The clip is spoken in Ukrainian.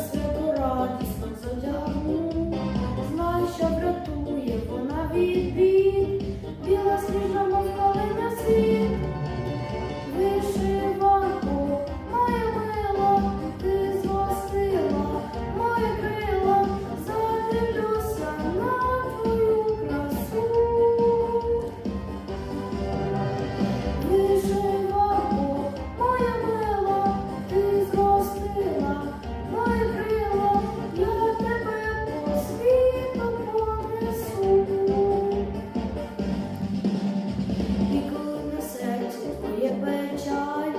свято радісно задяг. which are